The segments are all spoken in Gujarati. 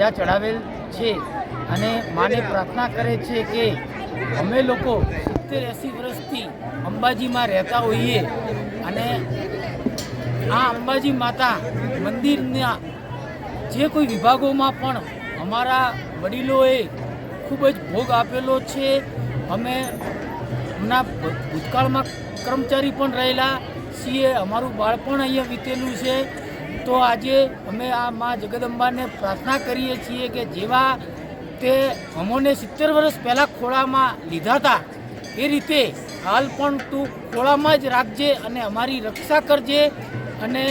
ધજા ચડાવેલ છે અને માને પ્રાર્થના કરે છે કે અમે લોકો સિત્તેર એંસી વર્ષથી અંબાજીમાં રહેતા હોઈએ અને આ અંબાજી માતા મંદિરના જે કોઈ વિભાગોમાં પણ અમારા વડીલોએ ખૂબ જ ભોગ આપેલો છે. અમે હમણાં ભૂતકાળમાં કર્મચારી પણ રહેલા છીએ. અમારું બાળપણ અહીંયા વીતેલું છે. તો આજે અમે આ મા જગદંબાને પ્રાર્થના કરીએ છીએ કે જેવા તે અમોને સિત્તેર વર્ષ પહેલાં ખોળામાં લીધા હતા, એ રીતે હાલ પણ તું ખોળામાં જ રાખજે અને અમારી રક્ષા કરજે અને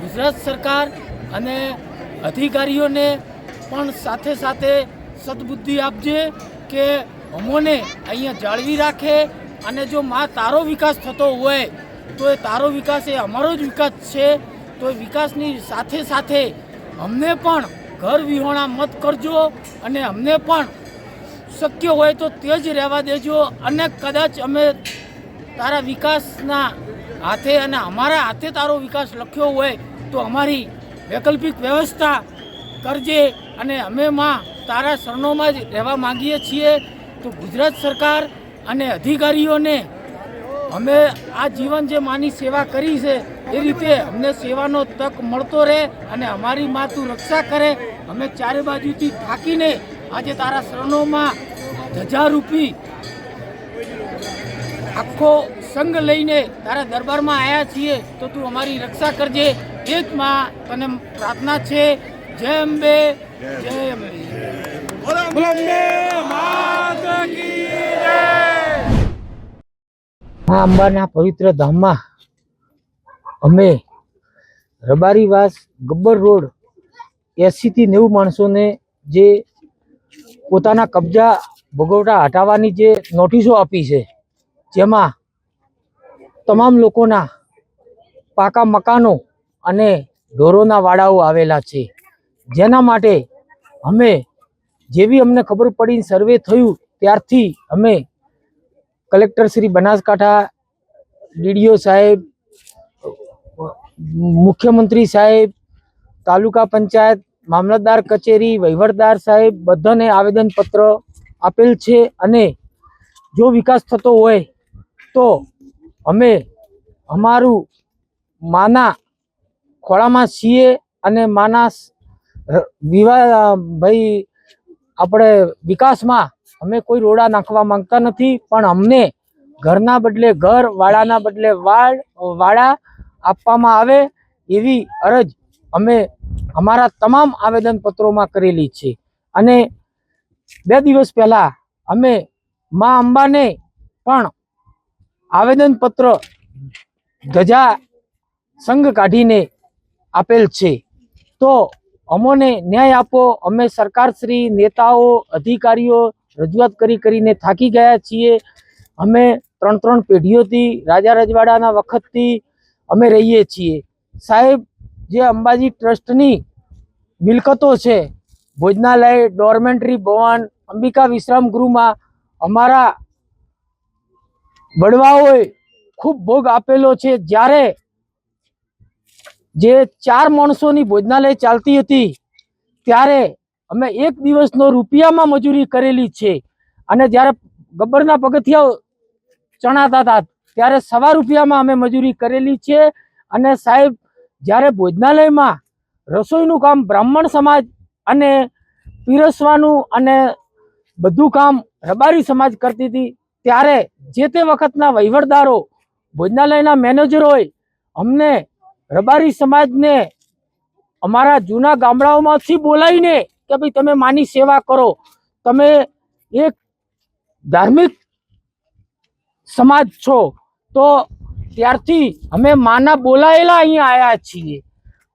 ગુજરાત સરકાર અને અધિકારીઓને પણ સાથે સાથે સદબુદ્ધિ આપજે કે અમોને અહીંયા જાળવી રાખે અને જો મા તારો વિકાસ થતો હોય, તો એ તારો વિકાસ એ અમારો જ વિકાસ છે તો વિકાસની સાથે સાથે અમને પણ ઘર વિહોણા મત કરજો અને અમને પણ શક્ય હોય તો તે જ રહેવા દેજો અને કદાચ અમે તારા વિકાસના હાથે અને અમારા હાથે તારો વિકાસ લખ્યો હોય તો અમારી વૈકલ્પિક વ્યવસ્થા કરજે અને અમે માં તારા શરણોમાં જ રહેવા માંગીએ છીએ. તો ગુજરાત સરકાર અને અધિકારીઓને અમે આ જીવન જે માની સેવા કરી છે એ રીતે અમને સેવાનો તક મળતો રહે અને અમારી માં તું રક્ષા કરે. અમે ચારે બાજુથી થાકીને આજે તારા શરણોમાં ધજારૂપી આખો સંઘ લઈને તારા દરબારમાં આવ્યા છીએ તો તું અમારી રક્ષા કરજે. એ જ માં તને પ્રાર્થના છે જય અંબે જય અંબે. આ અંબાના પવિત્ર ધામમાં અમે રબારીવાસ ગબ્બર રોડ, એંસીથી નેવું માણસોને જે પોતાના કબજા ભોગવટા હટાવવાની જે નોટિસો આપી છે, જેમાં તમામ લોકોના પાકા મકાનો અને ઢોરોના વાડાઓ આવેલા છે. જેના માટે અમે જેવી અમને ખબર પડી સર્વે થયું, ત્યારથી અમે કલેક્ટર શ્રી બનાસકાંઠા ડીડીઓ સાહેબ, મુખ્યમંત્રી સાહેબ, તાલુકા પંચાયત, મામલતદાર કચેરી, વહીવટદાર સાહેબ બધાને આવેદનપત્ર આપેલ છે અને જો વિકાસ થતો હોય તો અમે અમારું માના ખોળામાં છીએ અને માના વિવા, ભાઈ, આપણે વિકાસમાં અમે કોઈ રોડા નાખવા માંગતા નથી, પણ અમને ઘરના બદલે ઘર, વાડાના બદલે વાડ, વાડા આપવામાં આવે એવી અરજ અમે અમારા તમામ આવેદનપત્રોમાં કરેલી છે. અને બે દિવસ પહેલાં અમે મા અંબાને પણ આવેદનપત્ર ધજા સંઘ કાઢીને આપેલ છે. તો અમોને ન્યાય આપો, અમે સરકારશ્રી, નેતાઓ, અધિકારીઓ રજૂઆત કરી કરીને થાકી ગયા છીએ. અમે ત્રણ ત્રણ પેઢીઓથી રાજા રજવાડાના વખતથી અમે રહીએ છીએ. સાહેબ, જે અંબાજી ટ્રસ્ટની મિલકતો છે, ભોજનાલય, ડોર્મેન્ટરી ભવન, અંબિકા વિશ્રામ ગૃહમાં અમારા વડવાઓએ ખૂબ ભોગ આપેલો છે. જ્યારે જે ચાર માણસોની ભોજનાલય ચાલતી હતી, ત્યારે અમે એક દિવસનો રૂપિયામાં મજૂરી કરેલી છે. અને જ્યારે ગબ્બરના પગથિયાઓ ચણાતા હતા, ત્યારે સવા રૂપિયામાં અમે મજૂરી કરેલી છે. અને સાહેબ, જ્યારે ભોજનાલયમાં રસોઈનું કામ બ્રાહ્મણ સમાજ અને પીરસવાનું અને બધું કામ રબારી સમાજ કરતી હતી, ત્યારે જે તે વખતના વહીવટદારો, ભોજનાલયના મેનેજરોએ અમને રબારી સમાજને અમારા જૂના ગામડાઓમાંથી બોલાવીને કે ભાઈ તમે માની સેવા કરો. તમે એક ધાર્મિક સમાજ છો. તો ત્યારથી અમે માના બોલાયેલા અહીંયા આવ્યા છીએ.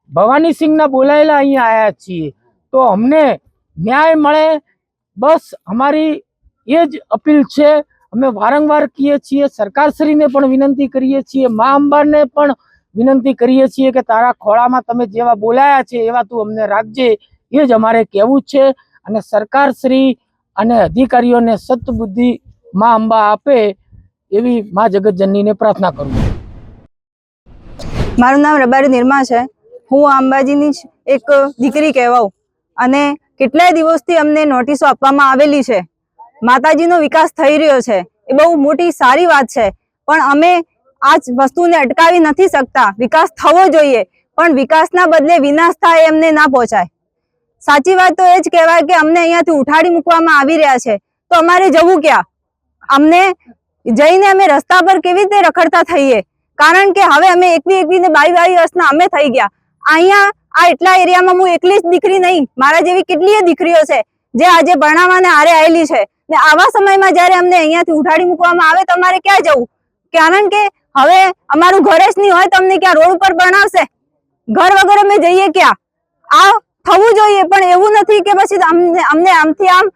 ભવાનીસિંહના બોલાયેલા અહીંયા આવ્યા છીએ. તો અમને ન્યાય મળે. બસ અમારી એ જ અપીલ છે. અમે વારંવાર કહીએ છીએ, સરકારશ્રીને પણ વિનંતી કરીએ છીએ, મા અંબાને પણ વિનંતી કરીએ છીએ કે તારા ખોળામાં તમે જેવા બોલાયા છે એવા તું અમને રાખજે. એ જ અમારે કહેવું છે અને સરકારશ્રી અને અધિકારીઓને સતબુદ્ધિ માં અંબા આપે એવી મા જગતજનનીને પ્રાર્થના કરું મારું નામ રબારી નિર્મા છે. હું અંબાજીની એક દીકરી કહેવાઉં. અને કેટલાય દિવસથી અમને નોટિસો આપવામાં આવેલી છે. માતાજીનો વિકાસ થઈ રહ્યો છે. એ બહુ મોટી સારી વાત છે. પણ અમે આ વસ્તુને અટકાવી નથી શકતા. વિકાસ થવો જોઈએ. પણ વિકાસના બદલે વિનાશ થાય એમને ના પહોંચાય. સાચી વાત તો એ જ કહેવાય કે અમને અહીંયાથી ઉઠાડી મૂકવામાં આવી રહ્યા છે. તો અમારે જવું ક્યાં? અમને જઈને અમે રસ્તા પર કેવી રીતે રખડતા થઈએ? કારણ કે હવે અમે એકલી એકલીને બાવી બાવી વર્ષના અમે થઈ ગયા. અહીંયા આ એટલા એરિયામાં હું એકલી જ દીકરી નહીં, મારા જેવી કેટલીય દીકરીઓ છે, જે આજે ભણાવવાને આરે આવેલી છે. ને આવા સમયમાં જ્યારે અમને અહીંયાથી ઉઠાડી મૂકવામાં આવે તો અમારે ક્યાં જવું? કારણ કે હવે અમારું ઘરે જ નહીં હોય તો અમને ક્યાં રોડ ઉપર ભણાવશે? ઘર વગર અમે જઈએ ક્યાં? આ થવું જોઈએ, પણ એવું નથી કે પછી અમને આમથી આમ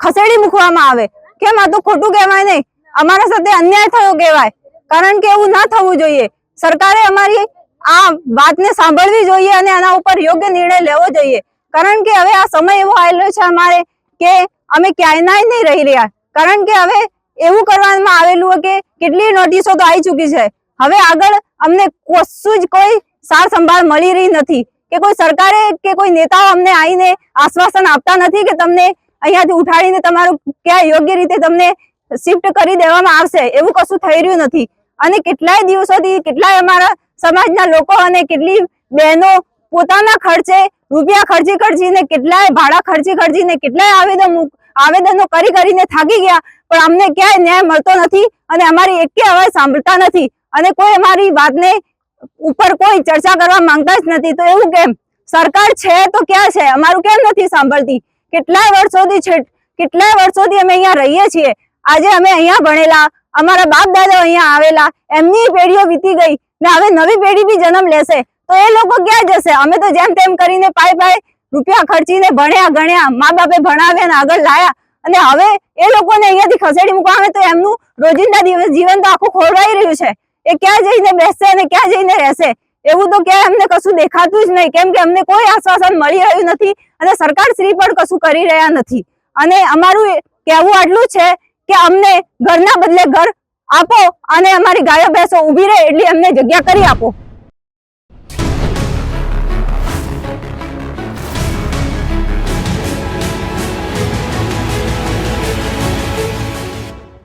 ખસેડી મૂકવામાં આવે. કેમ? આ તો ખોટું કહેવાય નહીં. અમારા સાથે અન્યાય થયો કહેવાય. કારણ કે એવું ના થવું જોઈએ. સરકારે અમારી આ વાતને સાંભળવી જોઈએ અને આના ઉપર યોગ્ય નિર્ણય લેવો જોઈએ. કારણ કે હવે આ સમય એવો આવેલો છે અમારે કે અમે ક્યાંય નહીં રહી રહ્યા. કારણ કે હવે એવું કરવામાં આવેલું કે કેટલી નોટિસો તો આવી ચૂકી છે. હવે આગળ અમને કશું જ કોઈ સાર સંભાળ મળી રહી નથી. કે કોઈ સરકારે કે કોઈ નેતાઓ અમને આવીને આશ્વાસન આપતા નથી કે તમને અહીંયાથી ઉઠાડીને તમારું ક્યાં યોગ્ય રીતે તમને શિફ્ટ કરી દેવામાં આવશે, એવું કશું થઈ રહ્યું નથી. અને કેટલાય દિવસોથી કેટલાય અમારા સમાજના લોકો અને કેટલી બહેનો પોતાના ખર્ચે, રૂપિયા ખર્ચી ખર્ચીને, કેટલાય ભાડા ખર્ચી ખર્ચીને, કેટલાય આવેદન આવેદનો કરી કરીને થાકી ગયા, પણ અમને ક્યાંય ન્યાય મળતો નથી અને અમારી એકે અવાજ સાંભળતા નથી. અને કોઈ અમારી વાતને ઉપર કોઈ ચર્ચા કરવા માંગતા જ નથી. તો એવું કેમ? સરકાર છે તો ક્યાં છે? અમારું કેમ નથી સાંભળતી? કેટલાય વર્ષોથી કેટલાય વર્ષોથી અમે અહીંયા રહીએ છીએ. આજે અમે અહીંયા ભણેલા, અમારા બાપ દાદા અહીંયા આવેલા, એમની પેઢીઓ વીતી ગઈ ને હવે નવી પેઢી બી જન્મ લેશે. તો એ લોકો ક્યાં જશે? અમે તો જેમ તેમ કરીને પાય પાય રૂપિયા ખર્ચીને ભણ્યા, ગણ્યા, મા બાપે ભણાવ્યા ને આગળ લાયા. અને હવે એ લોકોને અહીંયાથી ખસેડી મૂકવા આવે તો એમનું રોજિંદા દિવસ જીવન તો આખું ખોરવાઈ રહ્યું છે. એ ક્યાં જઈને બેસશે અને ક્યાં જઈને રહેશે? એવું તો ક્યાંય અમને કશું દેખાતું જ નહીં, કેમ કે અમને કોઈ આશ્વાસન મળી રહ્યું નથી અને સરકાર શ્રી પણ કશું કરી રહ્યા નથી. અને અમારું કહેવું આટલું છે કે અમને ઘરના બદલે ઘર આપો અને અમારી ગાયો ભેંસો ઊભી રહે એટલી અમને જગ્યા કરી આપો.